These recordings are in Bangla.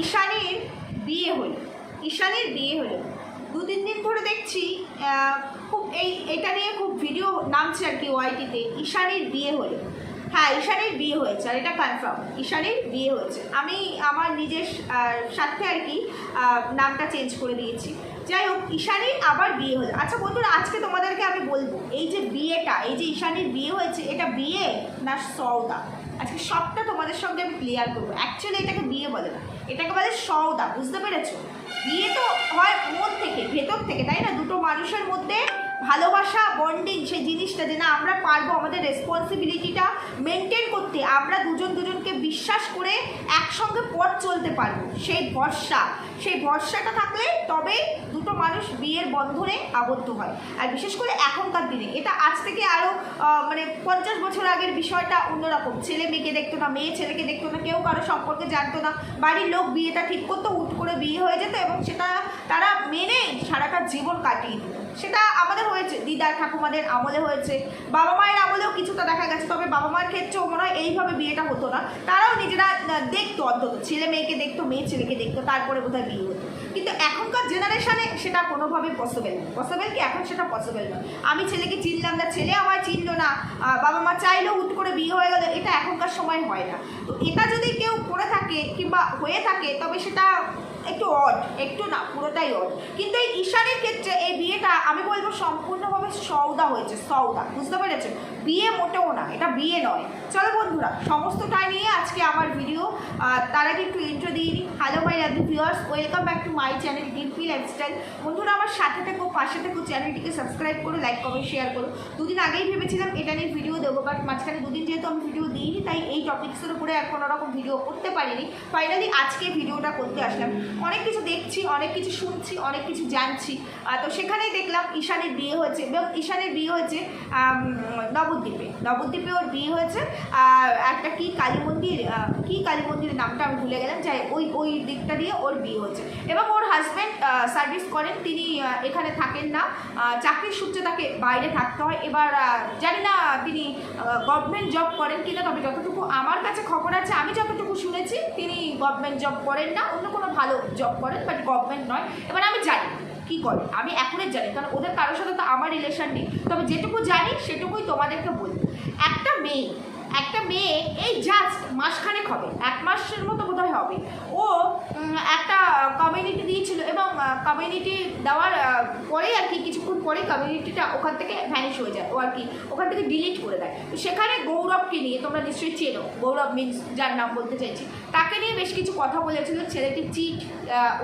ঈশানীর বিয়ে হলো। ঈশানীর বিয়ে হলো। দু তিন দিন ধরে দেখছি খুব এই, এটা নিয়ে খুব ভিডিও নামছে আর কি ওয়াইটিতে, ঈশানীর বিয়ে হলো। হ্যাঁ ঈশানীর বিয়ে হয়েছে, আর এটা কনফার্ম ঈশানীর বিয়ে হয়েছে। আমি আমার নিজের স্বার্থে আর কি নামটা চেঞ্জ করে দিয়েছি। যাই হোক, ঈশানীর আবার বিয়ে হলো। আচ্ছা বন্ধুরা, আজকে তোমাদেরকে আমি বলব, এই যে বিয়েটা, এই যে ঈশানীর বিয়ে হয়েছে, এটা বিয়ে না সওদা? আজকে সবটা তোমাদের সঙ্গে আমি ক্লিয়ার করব। অ্যাকচুয়ালি এটাকে বিয়ে বলে না। এটাকে বলে সওদা, বুঝতে পেরেছ? বিয়ে তো হয় মন থেকে, ভেতর থেকে, তাই না? দুটো মানুষের মধ্যে ভালোবাসা বন্ডিং সেই জিনিসটা যে না, আমরা পারব আমাদের রেসপন্সিবিলিটিটা মেনটেন করতে। আমরা দুজন দুজনকে বিশ্বাস করে একসঙ্গে পথ চলতে পারব। সেই ভরসা। সেই ভরসাটা থাকলে তবে দুটো মানুষ বিয়ের বন্ধনে আবদ্ধ হয়। আর বিশেষ করে এখনকার দিনে। এটা আজ থেকে আরও মানে পঞ্চাশ বছর আগের বিষয়টা অন্যরকম। ছেলে মেয়েকে দেখতো না, মেয়ে ছেলেকে দেখতো না, কেউ কারও সম্পর্কে জানতো না। বাড়ির লোক বিয়েটা ঠিক করতো, হুট করে বিয়ে হয়ে যেত এবং সেটা তারা মেনে সারাটা জীবন কাটিয়ে দিত। সেটা আমাদের হয়েছে। দিদার ঠাকুমাদের আমলে হয়েছে। বাবা মায়ের আমলেও কিছুটা দেখা গেছে, তবে বাবা মায়ের ক্ষেত্রেও মনে হয় এইভাবে বিয়েটা হতো না। তারাও নিজেরা দেখতো অন্তত। ছেলে মেয়েকে দেখতো, মেয়ে ছেলেকে দেখতো, তারপরে বোধহয় বিয়ে হতো। কিন্তু এখনকার জেনারেশনে সেটা কোনোভাবেই পসিবল না। পসিবল কি? এখন সেটা পসিবেল না। আমি ছেলেকে চিনলাম না, ছেলে আমার চিনলো না বাবা মা চাইলেও হুট করে বিয়ে হয়ে গেল, এটা এখনকার সময় হয় না। তো এটা যদি কেউ করে থাকে কিংবা হয়ে থাকে, তবে সেটা একটু অড একটু না, পুরোটাই অড কিন্তু এই ঈশানের ক্ষেত্রে এই বিয়েটা, আমি বলব সম্পূর্ণভাবে সৌদা হয়েছে সৌদা বুঝতে পেরেছেন? বিয়ে মোটেও না, এটা বিয়ে নয়। চলো বন্ধুরা, সমস্তটাই নিয়ে আজকে আমার ভিডিও তার আগে একটু ইন্ট্রো দিয়ে দিই hello my lovely viewers welcome back to my channel DP lifestyle বন্ধুরা, আমার সাথে থেকো, পাশে থেকো চ্যানেলটিকে সাবস্ক্রাইব করো লাইক কমেন্ট শেয়ার করো। দুদিন আগেই ভেবেছিলাম এটা নিয়ে ভিডিও দেবো বাট মাঝখানে দুদিন যেহেতু আমি ভিডিও দিইনি, তাই এই টপিক্সের উপরে আর কোনো রকম ভিডিও করতে পারিনি। ফাইনালি আজকে ভিডিওটা করতে আসলাম। অনেক কিছু দেখছি, অনেক কিছু শুনছি, অনেক কিছু জানছি। তো সেখানেই দেখলাম ঈশানের বিয়ে হয়েছে এবং ঈশানের বিয়ে হয়েছে নবদ্বীপে। নবদ্বীপে বিয়ে হয়েছে। আর একটা কি কালী মন্দির কি কালী মন্দিরের নামটা আমি ভুলে গেলাম। যাই, ওই ওই দিকটা দিয়ে ওর বিয়ে হয়েছে। এবং ওর হাজব্যান্ড সার্ভিস করেন। তিনি এখানে থাকেন না। চাকরির সূত্রে তাকে বাইরে থাকতে হয়। এবার জানি না তিনি গভর্নমেন্ট জব করেন কিনা। তবে যতটুকু আমার কাছে খবর আছে, আমি যতটুকু শুনেছি, তিনি গভর্নমেন্ট জব করেন না। অন্য কোনো ভালো জব করেন বাট গভর্নমেন্ট নয়। এবার আমি জানি, কি করে? আমি এখনই জানি, কারণ ওদের কারোর সাথে তো আমার রিলেশন নেই। তবে যেটুকু জানি, সেটুকুই তোমাদেরকে বলব একটা মেয়ে একটা মেয়ে এই জাস্ট মাসখানেক হবে এক মাসের মতো বোধহয় হবে। ও একটা কমিউনিটি দিয়েছিল এবং কমিউনিটি দেওয়ার পরেই আর কি, কিছুক্ষণ পরে কমিউনিটিটা ওখান থেকে ভ্যানিশ হয়ে যায়। ও আর কি, ওখান থেকে ডিলিট করে দেয়। তো সেখানে গৌরবকে নিয়ে তোমরা নিশ্চয়ই চেনো। গৌরব মিন্স যার নাম বলতে চাইছি। তাকে নিয়ে বেশ কিছু কথা বলেছিল। ছেলেটি চিট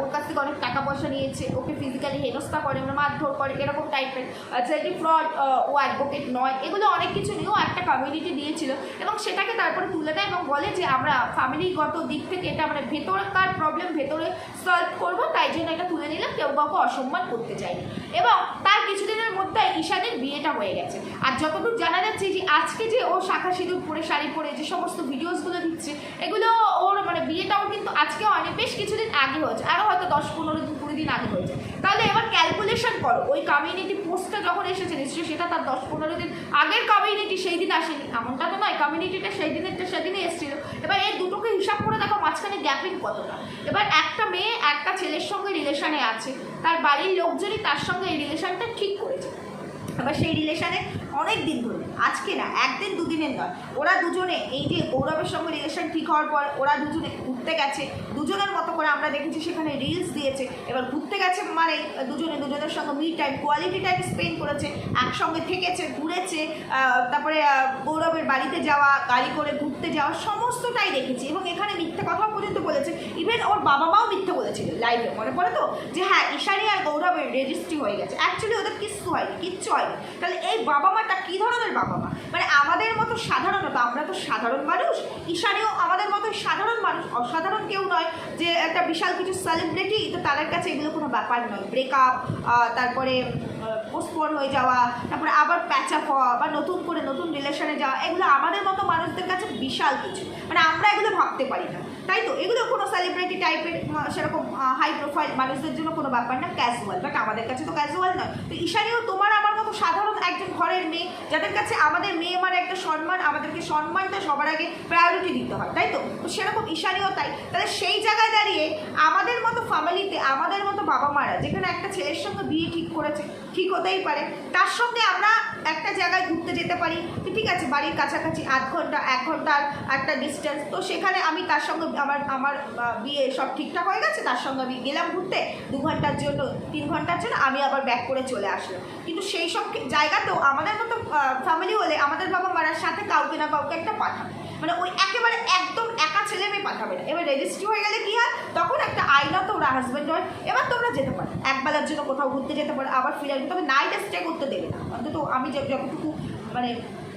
ওর কাছ থেকে অনেক টাকা পয়সা নিয়েছে। ওকে ফিজিক্যালি হেনস্থা করে মানে মারধর করে, এরকম টাইপের ছেলেটি ফ্রড ও অ্যাডভোকেট নয়। এগুলো অনেক কিছু নিয়েও একটা কমিউনিটি দিয়েছিল এবং সেটাকে তারপরে তুলে দেয় এবং বলে যে আমরা ফ্যামিলিগত দিক থেকে এটা মানে ভেতরকার প্রবলেম ভেতরে সলভ করব, তাই জন্য এটা তুলে নিলাম, কেউ কাউকে অসম্মান করতে চাই এবং তার কিছুদিনের মধ্যে ঈশানের বিয়েটা হয়ে গেছে। আর যতদূর জানা যাচ্ছে যে আজকে যে ও শাখা সিঁদুর পরে, শাড়ি পরে যে সমস্ত ভিডিওসগুলো দিচ্ছে, এগুলো ওর মানে বিয়েটাও কিন্তু আজকে অনেক বেশ কিছুদিন আগে হয়েছে। আরও হয়তো দশ, পনেরো দিন, কুড়ি দিন আগে হয়েছে। তাহলে এবার ক্যালকুলেশন করো। ওই কমিউনিটি পোস্টটা যখন এসেছে, নিশ্চয়ই সেটা তার দশ পনেরো দিন আগের কমিউনিটি সেই দিন আসেনি। এমনটা তো নয় কমিউনিটিটা সেই দিনেরটা সেদিনে এসেছিল। এবার এই দুটোকে হিসাব করে দেখো মাঝখানে গ্যাপিং কতটা। এবার একটা মেয়ে একটা ছেলের সঙ্গে রিলেশনে আছে। তার বাড়ির লোকজনই তার সঙ্গে এই রিলেশনটা ঠিক করেছে। এবার সেই রিলেশনে অনেক দিন ধরে। আজকে না, একদিন দুদিনের নয়। ওরা দুজনে এই যে গৌরবের সঙ্গে রিলেশন ঠিক হওয়ার পর ওরা দুজনে ঘুরতে গেছে। দুজনের মতো করে আমরা দেখেছি সেখানে রিলস দিয়েছে। এবার ঘুরতে গেছে মানে দুজনে দুজনের সঙ্গে me time quality time spend করেছে, একসঙ্গে থেকেছে, ঘুরেছে তারপরে গৌরবের বাড়িতে যাওয়া, গাড়ি করে ঘুরতে যাওয়া, সমস্তটাই দেখেছি। এবং এখানে মিথ্যে কথাও পর্যন্ত বলেছে। ইভেন ওর বাবা মাও মিথ্যে বলেছিল লাইভে মনে পড়ে তো? যে হ্যাঁ ঈশানী আর গৌরবের রেজিস্ট্রি হয়ে গেছে। অ্যাকচুয়ালি ওদের কিচ্ছু হয়নি। কিচ্ছু হয়নি তাহলে এই বাবা মাটা কী ধরনের বাবা মা? মানে আমাদের মতো সাধারণত আমরা তো সাধারণ মানুষ, ঈশানেও আমাদের মতো সাধারণ মানুষ, অসাধারণ কেউ নয় যে একটা বিশাল কিছু সেলিব্রিটি তো তাদের কাছে এগুলো কোনো ব্যাপার নয়। ব্রেকআপ তারপরে পোস্টপোন হয়ে যাওয়া, তারপরে আবার প্যাচ আপ হওয়া, বা নতুন করে নতুন রিলেশনে যাওয়া, এগুলো আমাদের মতো মানুষদের কাছে বিশাল কিছু। মানে আমরা এগুলো ভাবতে পারি না। তাই তো? এগুলো কোনো সেলিব্রিটি টাইপের সেরকম হাই প্রোফাইল মানুষদের জন্য কোনো ব্যাপার না ক্যাজুয়াল বাট আমাদের কাছে তো ক্যাজুয়াল নয়। তো ঈশানীও তোমার আমার মতো সাধারণ একজন ঘরের মেয়ে, যাদের কাছে আমাদের মেয়ে মানে একটা সম্মান, আমাদেরকে সম্মানটা সবার আগে প্রায়োরিটি দিতে হয়, তাই তো? তো সেরকম ঈশানীও তাই। তাহলে সেই জায়গায় দাঁড়িয়ে আমাদের মতো ফ্যামিলিতে আমাদের মতো বাবা মারা যেখানে একটা ছেলের সঙ্গে বিয়ে ঠিক করেছে ঠিক হতেই পারে। তার সঙ্গে আমরা একটা জায়গায় ঘুরতে যেতে পারি ঠিক আছে, বাড়ির কাছাকাছি আধ ঘণ্টা, এক ঘণ্টার একটা ডিস্টেন্স তো সেখানে আমি তার সঙ্গে আমার আমার বিয়ে সব ঠিকঠাক হয়ে গেছে? তার সঙ্গে আমি গেলাম ঘুরতে। দু ঘণ্টার জন্য, তিন ঘণ্টার জন্য আমি আবার ব্যাক করে চলে আসলাম। কিন্তু সেই সব জায়গাতেও আমাদের মতো ফ্যামিলি হলে আমাদের বাবা মারার সাথে কাউকে না কাউকে একটা পাঠাবে মানে ওই একেবারে একদম একা ছেলে মেয়ে পাঠাবে না। এবার রেজিস্ট্রি হয়ে গেলে কি হয়? তখন একটা আইনত ওরা হাজব্যান্ড হয়। এবার তোমরা যেতে পারো। একবেলার জন্য কোথাও ঘুরতে যেতে পারো, আবার ফিরে আসবে। তবে নাইট স্টে করতে দেবে না। অন্তত আমি যতটুকু মানে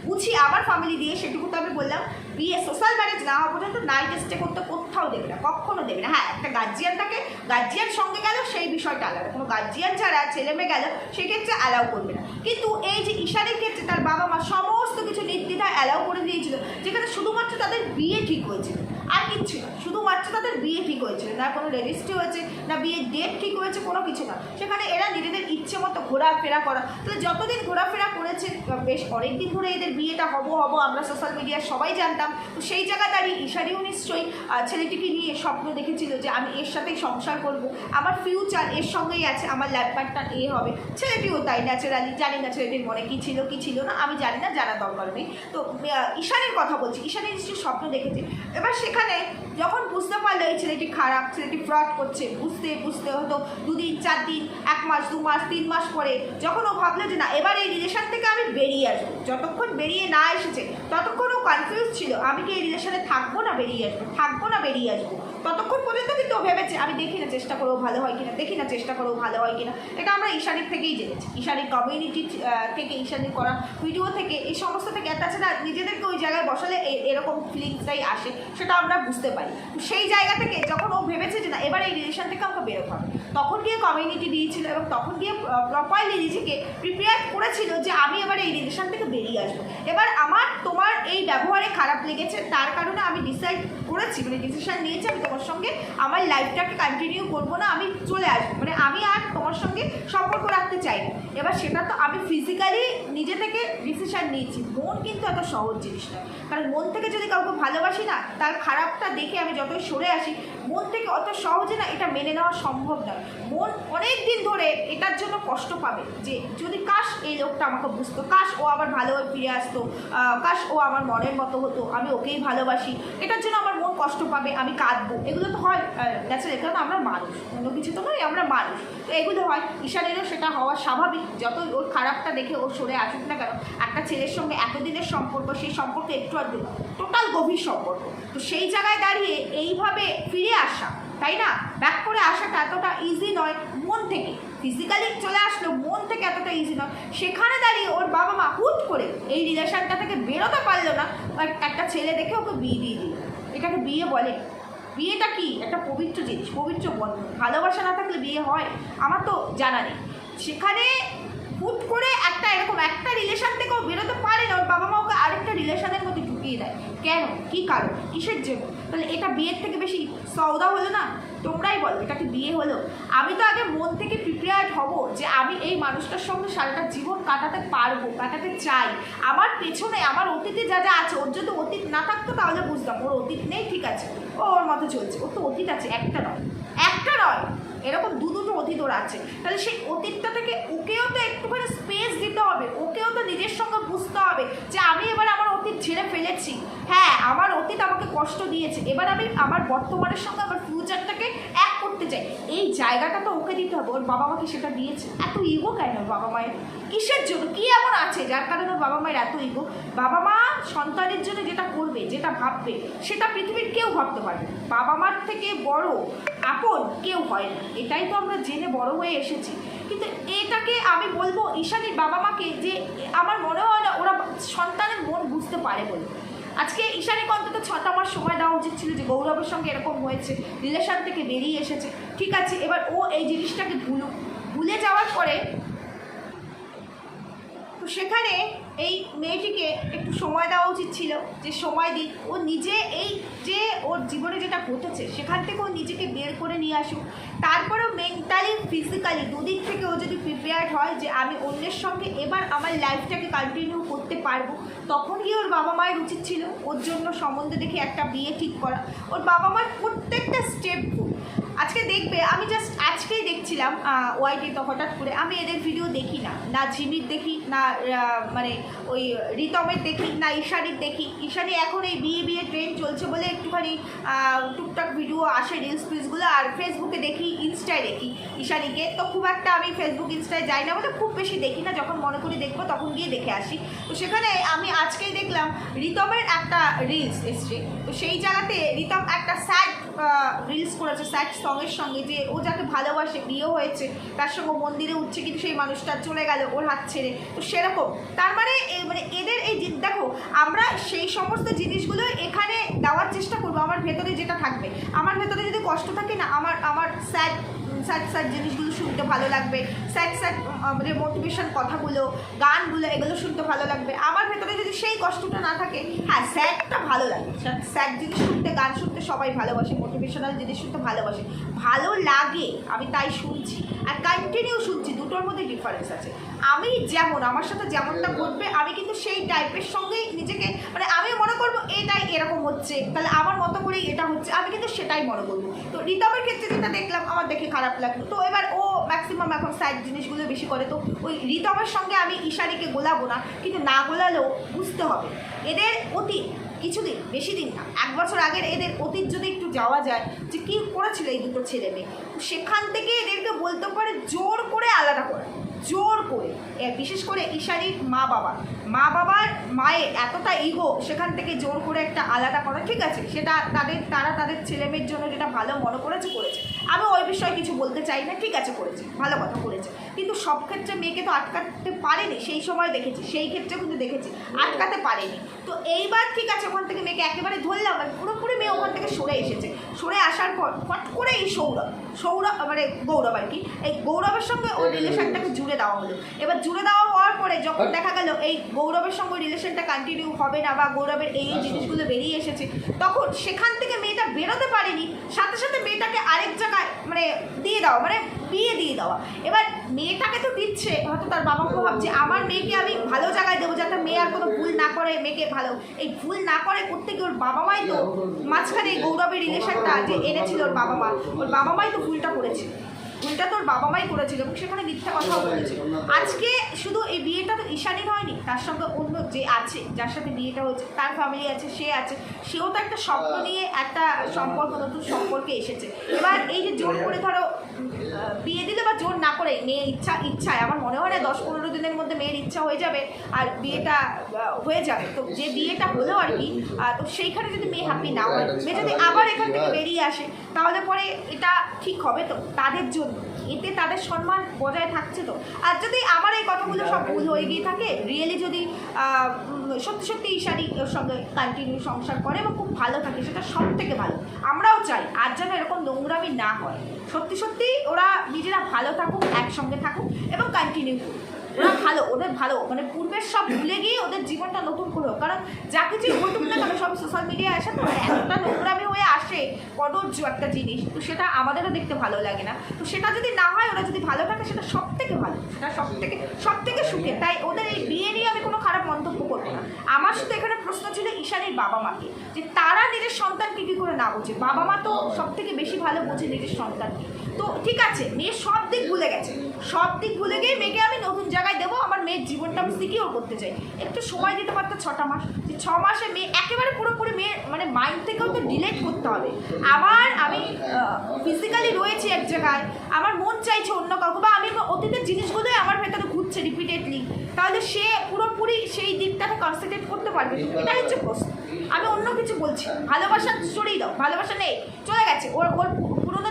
বুঝি আমার ফ্যামিলি দিয়ে সেটুকু তো আমি বললাম। বিয়ে সোশ্যাল ম্যারেজ না হওয়া পর্যন্ত নাইট স্টে করতে কোথাও দেবে না, কখনো দেবে না। হ্যাঁ একটা গার্জিয়ান থাকে। গার্জিয়ান সঙ্গে গেল সেই বিষয়টা আলাদা। কোনো গার্জিয়ান ছাড়া ছেলে মেয়ে গেল সেক্ষেত্রে অ্যালাউ করবে না। কিন্তু এই যে ঈশানের ক্ষেত্রে তার বাবা মা সমস্ত কিছু নির্দ্বিধায় অ্যালাউ করে দিয়েছিল, যেখানে শুধুমাত্র তাদের বিয়ে ঠিক হয়েছিল। আর কিচ্ছু না। শুধুমাত্র তাদের বিয়ে ঠিক হয়েছিল না কোনো রেজিস্ট্রি হয়েছে, না বিয়ের ডেট ঠিক হয়েছে, কোনো কিছু না। সেখানে এরা নিজেদের ইচ্ছে মতো ঘোরাফেরা করা। তাহলে যতদিন ঘোরাফেরা করেছে, বেশ অনেকদিন ধরে এদের বিয়েটা হব হব আমরা সোশ্যাল মিডিয়ায় সবাই জানতাম। তো সেই জায়গা দাঁড়িয়ে ঈশারিও নিশ্চয়ই ছেলেটিকে নিয়ে স্বপ্ন দেখেছিল যে আমি এর সাথেই সংসার করব। আমার ফিউচার এর সঙ্গেই আছে, আমার লাইফ পার্টনার এ হবে। ছেলেটিও তাই ন্যাচারালি জানি না ছেলেটির মনে কী ছিল কী ছিল না, আমি জানি না জানা দরকার নেই। তো ঈশানীর কথা বলছি ঈশানী নিশ্চয়ই স্বপ্ন দেখেছে। এবার সেখানে যখন বুঝতে পারল এই ছেলেটি খারাপ, ছেলেটি ফ্রড করছে, বুঝতে বুঝতে হতো দুদিন চার দিন এক মাস, দু মাস, তিন মাস পরে যখন ও ভাবলো যে না, এবার এই রিলেশন থেকে আমি বেরিয়ে আসব। যতক্ষণ বেরিয়ে না এসেছে, ততক্ষণ ও কনফিউজ ছিল, আমি কি এই রিলেশনে থাকব না বেরিয়ে আসব? থাকব না বেরিয়ে আসব? ততক্ষণ পর্যন্ত কিন্তু ও ভেবেছে, আমি দেখি না চেষ্টা করেও ভালো হয় কিনা, দেখি না চেষ্টা করেও ভালো হয় কিনা। এটা আমরা ঈশানির থেকেই জেনেছি। ঈশানির কমিউনিটি থেকে ঈশানির করা ভিডিও থেকে, এই সমস্ত থেকে তাছাড়া নিজেদেরকে ওই জায়গায় বসালে এরকম ফিলিংসটাই আসে। সেটা আমরা বুঝতে পারি। সেই জায়গা থেকে যখন ও ভেবেছে যে না, এবার এই রিলেশন থেকে আমাকে বেরোতে হবে, তখন গিয়ে কমিউনিটি দিয়েছিল এবং তখন গিয়ে প্রপারলি নিজেকে প্রিপেয়ার করেছিল যে আমি এবার এই রিলেশন থেকে বেরিয়ে আসব। এবার আমার, তোমার এই ব্যবহারে খারাপ লেগেছে, তার কারণে আমি ডিসাইড করেছি মানে ডিসিশন নিয়েছি আমি তোমার সঙ্গে আমার লাইফটাকে কন্টিনিউ করব না, আমি চলে আসব। মানে আমি আর তোমার সঙ্গে সম্পর্ক রাখতে চাই না। এবার সেটা তো আমি ফিজিক্যালি নিজে থেকে ডিসিশন নিয়েছি। মন কিন্তু এত সহজ জিনিস নয় কারণ মন থেকে যদি কাউকে ভালোবাসি না, তার খারাপটা দেখে আমি যতই সরে আসি, মন থেকে অত সহজে না এটা মেনে নেওয়া সম্ভব নয় মন অনেক দিন ধরে এটার জন্য কষ্ট পাবে যে, যদি কাশ এই লোকটা আমাকে বুঝতো, কাশ ও আবার ভালো হয়ে ফিরে আসতো কাশ ও আমার মনের মতো হতো, আমি ওকেই ভালোবাসি, এটার জন্য আমার মন কষ্ট পাবে, আমি কাঁদবো। এগুলো তো হয় ন্যাচারাল কারণ আমরা মানুষ, অন্য কিছু তো নয়, আমরা মানুষ। তো এগুলো হয়, ঈশানেরও সেটা হওয়া স্বাভাবিক, যত ওর খারাপটা দেখে ওর সরে আসুক না কেন, একটা ছেলের সঙ্গে এতদিনের সম্পর্ক, সেই সম্পর্ক একটু আর টোটাল গভীর সম্পর্ক। তো সেই জায়গায় দাঁড়িয়ে এইভাবে ফিরে আসা, তাই না? ব্যাক করে আসাটা এতটা ইজি নয়, মন থেকে। ফিজিক্যালি চলে আসলো মন থেকে এতটা ইজি নয়। সেখানে দাঁড়িয়ে ওর বাবা মা হুট করে এই রিলেশনটা থেকে বেরোতে পারল না এক- একটা ছেলে দেখে ওকে বিয়ে দিয়ে দিল। এটাকে বিয়ে বলে। বিয়েটা কি? একটা পবিত্র জিনিস, পবিত্র বন্ধন। ভালোবাসা না থাকলে বিয়ে হয়? আমার তো জানা নেই। সেখানে হুট করে একটা এরকম, একটা রিলেশন থেকেও বেরোতে পারে না, ওর বাবা মা ওকে আরেকটা রিলেশনের মধ্যে ঢুকিয়ে দেয়। কেন? কি কারণ? কিসের জন্য? তাহলে এটা বিয়ের থেকে বেশি সওদা হলো না? তোমরাই বলো, এটা কি বিয়ে হলো? আমি তো আগে মন থেকে প্রিপেয়ার্ড হব যে আমি এই মানুষটার সঙ্গে সারাটা জীবন কাটাতে পারব, কাটাতে চাই। আমার পেছনে, আমার অতীতে যা যা আছে, ওর যদি অতীত না থাকতো তাহলে বুঝতাম, ওর অতীত নেই, ঠিক আছে। ও ওর মতো চলছে, ওর তো অতীত আছে, একটা নয়। একটা নয়। এরকম দু দুটো অতীত ওর আছে। তাহলে সেই অতীতটা থেকে ওকেও তো একটুখানি স্পেস দিতে হবে, ওকেও তো নিজের সঙ্গে বুঝতে হবে যে আমি এবার আমার অতীত ছেড়ে ফেলেছি। হ্যাঁ আমার অতীত আমাকে কষ্ট দিয়েছে, এবার আমি আমার বর্তমানের সঙ্গে আমার ফিউচারটাকে এক করতে চাই। এই জায়গাটা তো ওকে দিতে হবে, ওর বাবা মাকে সেটা দিয়েছে। এত ইগো কেন বাবা মায়ের? কিসের জন্য? কি এমন আছে যার কারণে বাবা মায়ের এত ইগো বাবা মা সন্তানের জন্য যেটা করবে, যেটা ভাববে, সেটা পৃথিবীর কেউ ভাবতে পারবে বাবা মার থেকে বড় আপন কেউ হয় না। এটাই তো আমরা জেনে বড় হয়ে এসেছি। কিন্তু এটাকে আমি বলব ঈশানির বাবা মাকে যে আমার মনে হয় না ওরা সন্তানের মন বুঝতে পারে বলে। আজকে ঈশানীকে অন্তত ছটা মাস সময় দেওয়া উচিত ছিল যে গৌরবের সঙ্গে এরকম হয়েছে রিলেশন থেকে বেরিয়ে এসেছে। ঠিক আছে, এবার ও এই জিনিসটাকে ভুলুক। ভুলে যাওয়ার পরে সেখানে এই মেয়েটিকে একটু সময় দেওয়া উচিত ছিল, যে সময় দিক। ও নিজে এই যে ওর জীবনে যেটা ঘটেছে, সেখান থেকে ও নিজেকে বের করে নিয়ে আসুক। তারপরেও মেন্টালি ফিজিক্যালি দুদিক থেকে ও যদি প্রিপেয়ার্ড হয় যে আমি অন্যের সঙ্গে এবার আমার লাইফটাকে কন্টিনিউ করতে পারব, তখন গিয়ে ওর বাবা মায়ের উচিত ছিল ওর জন্য সম্বন্ধে দেখে একটা বিয়ে ঠিক করা। ওর বাবা মার প্রত্যেকটা স্টেপ আজকে দেখবে, আমি জাস্ট দেখছিলাম ওয়াইটি তো হঠাৎ করে। আমি এদের ভিডিও দেখি না না ঝিমির দেখি, না মানে ওই রিতমের দেখি, না ঈশানির দেখি। ঈশানি এখন এই বিয়ে বিয়ে ট্রেন্ড চলছে বলে একটুখানি টুকটাক ভিডিও আসে রিলস ফিলসগুলো আর ফেসবুকে দেখি ইনস্টায় দেখি ঈশানিকে। তো খুব একটা আমি ফেসবুক ইনস্টায় যাই না বলে খুব বেশি দেখি না, যখন মনে করি দেখব তখন গিয়ে দেখে আসি। তো সেখানে আমি আজকেই দেখলাম রিতমের একটা রিলস এসছে তো সেই জায়গাতে রিতম একটা স্যাড রিলস করেছে স্যাড সঙের সঙ্গে যে ও যাকে ভালোবাসে, বিয়ে হয়েছে। তার সঙ্গে মন্দিরে উঠছে কিন্তু সেই মানুষটা চলে গেল ওর হাত ছেড়ে। তো সেরকম। তার মানে মানে এদের এই দেখো, আমরা সেই সমস্ত জিনিসগুলো এখানে দেওয়ার চেষ্টা করব। আমার ভেতরে যেটা থাকবে। আমার ভেতরে যদি কষ্ট থাকে না, আমার আমার স্যাড স্যাড স্যাড জিনিসগুলো শুনতে ভালো লাগবে স্যাড স্যাড মানে মোটিভেশন কথাগুলো গানগুলো এগুলো শুনতে ভালো লাগবে। আমার ভেতরে যদি সেই কষ্টটা না থাকে হ্যাঁ স্যাডটা ভালো লাগে। স্যাড জিনিস শুনতে গান শুনতে সবাই ভালোবাসে মোটিভেশনাল জিনিস শুনতে ভালোবাসে। ভালো লাগে আমি তাই শুনছি। আর কন্টিনিউ শুনছি দুটোর মধ্যে ডিফারেন্স আছে। আমি যেমন, আমার সাথে যেমনটা ঘটবে, আমি কিন্তু সেই টাইপের সঙ্গেই নিজেকে মানে আমি মনে করব এটাই এরকম হচ্ছে, তাহলে আমার মতো করেই এটা হচ্ছে, আমি কিন্তু সেটাই মনে করব। তো রিতমের ক্ষেত্রে যেটা দেখলাম, আমার দেখে খারাপ লাগল। তো এবার ও ম্যাক্সিমাম এখন স্যাড জিনিসগুলো বেশি করে, তো ওই রিতমের সঙ্গে আমি ঈশানীকে গোলাবো না, কিন্তু না গোলালেও বুঝতে হবে, এদের অতীত কিছুদিন, বেশি দিন না, এক বছর আগের এদের অতীত যদি একটু যাওয়া যায়, যে কী করেছিল এই দুটো ছেলে মেয়ে সেখান থেকে এদেরকে বলতে পারে জোর করে আলাদা করে। জোর করে বিশেষ করে ঈশানীর মা বাবা মা বাবার মায়ের এতটা ইগো সেখান থেকে জোর করে একটা আলাদা করা, ঠিক আছে? সেটা তাদের, তারা তাদের ছেলেমেয়ের জন্য যেটা ভালো মনে করেছে করেছে। আমি ওই বিষয়ে কিছু বলতে চাই না, ঠিক আছে? করেছে, ভালো কথা করেছে কিন্তু সব ক্ষেত্রে মেয়েকে তো আটকাতে পারেনি সেই সময় দেখেছি সেই ক্ষেত্রে কিন্তু দেখেছি আটকাতে পারেনি। তো এইবার ঠিক আছে ওখান থেকে মেয়েকে একেবারে ধরলাম আর পুরোপুরি মেয়ে ওখান থেকে সরে এসেছে। সরে আসার পর ফট করে এই সৌরভ সৌরভ মানে গৌরব আর কি এই গৌরবের সঙ্গে ওই রিলেশনটাকে জুড়ে দেওয়া হলো। এবার জুড়ে দেওয়া হওয়ার পরে যখন দেখা গেল এই গৌরবের সঙ্গে ওই রিলেশনটা কন্টিনিউ হবে না বা গৌরবের এই এই জিনিসগুলো বেরিয়ে এসেছে তখন সেখান থেকে মেয়েটা বেরোতে পারেনি সাথে সাথে মেয়েটাকে আরেক জায়গায় মানে দিয়ে দাও মানে বিয়ে দিয়ে দেওয়া। এবার মেয়েটাকে তো দিচ্ছে, হয়তো তার বাবা মা ভাবছে, আমার মেয়েকে আমি ভালো জায়গায় দেবো যাতে মেয়ে আর কোনো ভুল না করে, মেয়েকে ভালো। এই ভুল না করে করতে গিয়ে ওর বাবা মাই তো মাঝখানে গৌরবের রিলেশনটা যে এনেছিল ওর বাবা মা ওর বাবা মাই তো ভুলটা করেছে। ভুলটা তোর বাবা মাই করেছিল এবং সেখানে মিথ্যা কথাও বলেছিল আজকে শুধু এই বিয়েটা তো ঈশানীর হয়নি, তার সঙ্গে অন্য যে আছে, যার সাথে বিয়েটা হয়েছে, তার ফ্যামিলি আছে, সে আছে, সেও তো একটা স্বপ্ন নিয়ে একটা সম্পর্ক, নতুন সম্পর্কে এসেছে। এবার এই যে জোর করে ধরো বিয়ে দিলে বা জোর না করে মেয়ে ইচ্ছা, ইচ্ছায়। আমার মনে হয় না, দশ পনেরো দিনের মধ্যে মেয়ের ইচ্ছা হয়ে যাবে আর বিয়েটা হয়ে যাবে। তো যে বিয়েটা হলো আর কি তো সেইখানে যদি মেয়ে হ্যাপি না হয়, মেয়ে যদি আবার এখান থেকে বেরিয়ে আসে, তাহলে পরে এটা ঠিক হবে তো তাদের জন্য। এতে তাদের সম্মান বজায় থাকছে তো। আর যদি আমার এই কথাগুলো সব ভুল হয়ে গিয়ে থাকে রিয়েলি যদি সত্যি সত্যি ওর সঙ্গে কন্টিনিউ সংসার করে এবং খুব ভালো থাকে, সেটা সব থেকে ভালো। আমরাও চাই আর যেন এরকম নোংরামি না হয়। সত্যি সত্যি ওরা নিজেরা ভালো থাকুক, একসঙ্গে থাকুক এবং কন্টিনিউ করুক। ওরা ভালো, ওদের ভালো। মানে পূর্বের সব ভুলে গিয়ে ওদের জীবনটা নতুন করে হোক। কারণ যা কিছু ঘটুক না সব সোশ্যাল মিডিয়ায় আসে তো এতটা নোংরামি হয়ে আসে কদর্য একটা জিনিস। তো সেটা আমাদেরও দেখতে ভালো লাগে না। তো সেটা যদি না হয়, ওরা যদি ভালো থাকে, সেটা সব থেকে ভালো। সেটা সব থেকে সব থেকে সুখে। তাই ওদের এই বিয়ে নিয়ে আমি কোনো খারাপ মন্তব্য করব না। আমার শুধু এখানে প্রশ্ন ছিল ঈশানীর বাবা মাকে, যে তারা নিজের সন্তানকে কী করে না বোঝে? বাবা মা তো সব থেকে বেশি ভালো বোঝে নিজের সন্তানকে। তো ঠিক আছে, মেয়ে সব দিক ভুলে গেছে। সব দিক ভুলে গিয়ে মেয়েকে আমি নতুন জায়গায় দেবো, আমার মেয়ের জীবনটা আমি সিকিওর করতে চাই। একটু সময় দিতে পারতো ছটা মাস। যে ছ মাসে মেয়ে একেবারে পুরোপুরি মেয়ে মানে মাইন্ড থেকেও তো ডিলেট করতে হবে। আবার আমি ফিজিক্যালি রয়েছি এক জায়গায়, আমার মন চাইছে অন্য কাউকে, বা আমি অতীতের জিনিসগুলোই আমার ভেতরে ঘুরছে রিপিটেডলি তাহলে সে পুরোপুরি সেই দিকটাকে কনসেন্ট্রেট করতে পারবে এটাই হচ্ছে প্রশ্ন। আমি অন্য কিছু বলছি। ভালোবাসা সরিয়ে দাও, ভালোবাসা নেই। চলে গেছে। ওর ওর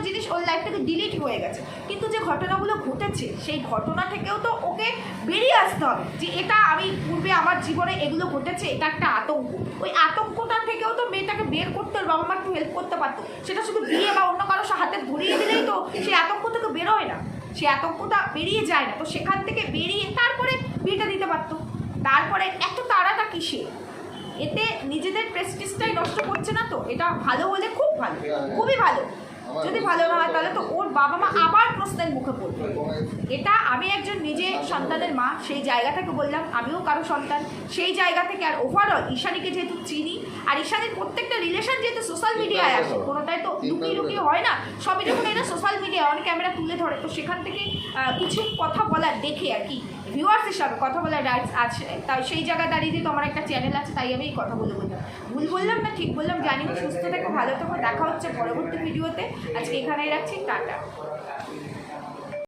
জিনিস ওর লাইফ থেকে ডিলিট হয়ে গেছে। কিন্তু যে ঘটনাগুলো ঘটেছে, সেই ঘটনা থেকেও তো ওকে বেরিয়ে আসতে হবে যে এটা আমি পূর্বে আমার জীবনে এগুলো ঘটেছে, এটা একটা আতঙ্ক। ওই আতঙ্কটা থেকেও তো মেয়েটাকে বের করতে ওর বাবা মা একটু হেল্প করতে পারতো। সেটা শুধু বিয়ে বা অন্য কারোর হাতে ধরিয়ে দিলেই তো সেই আতঙ্ক থেকে বেরোয় না। সে আতঙ্কটা বেরিয়ে যায় না। তো সেখান থেকে বেরিয়ে তারপরে বিয়েটা দিতে পারতো। তারপরে এত তাড়াটা কিসে? এতে নিজেদের প্রেস্টিজটাই নষ্ট করছে না তো? এটা ভালো হলে খুব ভালো। খুবই ভালো। যদি ভালো না হয় তাহলে তো ওর বাবা মা আবার প্রশ্নের মুখে পড়বে। এটা আমি একজন নিজে সন্তানের মা সেই জায়গা থেকে বললাম আমিও কারও সন্তান। সেই জায়গা থেকে আর ওভারঅল ঈশানীকে যেহেতু চিনি আর ঈশানীর প্রত্যেকটা রিলেশন যেহেতু সোশ্যাল মিডিয়ায় আসে কোনোটাই তো লুকিয়ে লুকিয়ে হয় না সবই যখন এটা সোশ্যাল মিডিয়া অন ক্যামেরা তুলে ধরে তো সেখান থেকে কিছু কথা বলার দেখে আর কি ভিউয়ার্স সঙ্গে কথা বলার রাইটস আছে, তাই সেই জায়গায় দাঁড়িয়ে যেহেতু আমার একটা চ্যানেল আছে, তাই আমি এই কথা বলে। বললাম ভুল বললাম না, ঠিক বললাম, জানি সুস্থ থেকো, ভালো থেকো, দেখা হচ্ছে পরবর্তী ভিডিওতে আজকে এখানেই রাখছি, টাটা।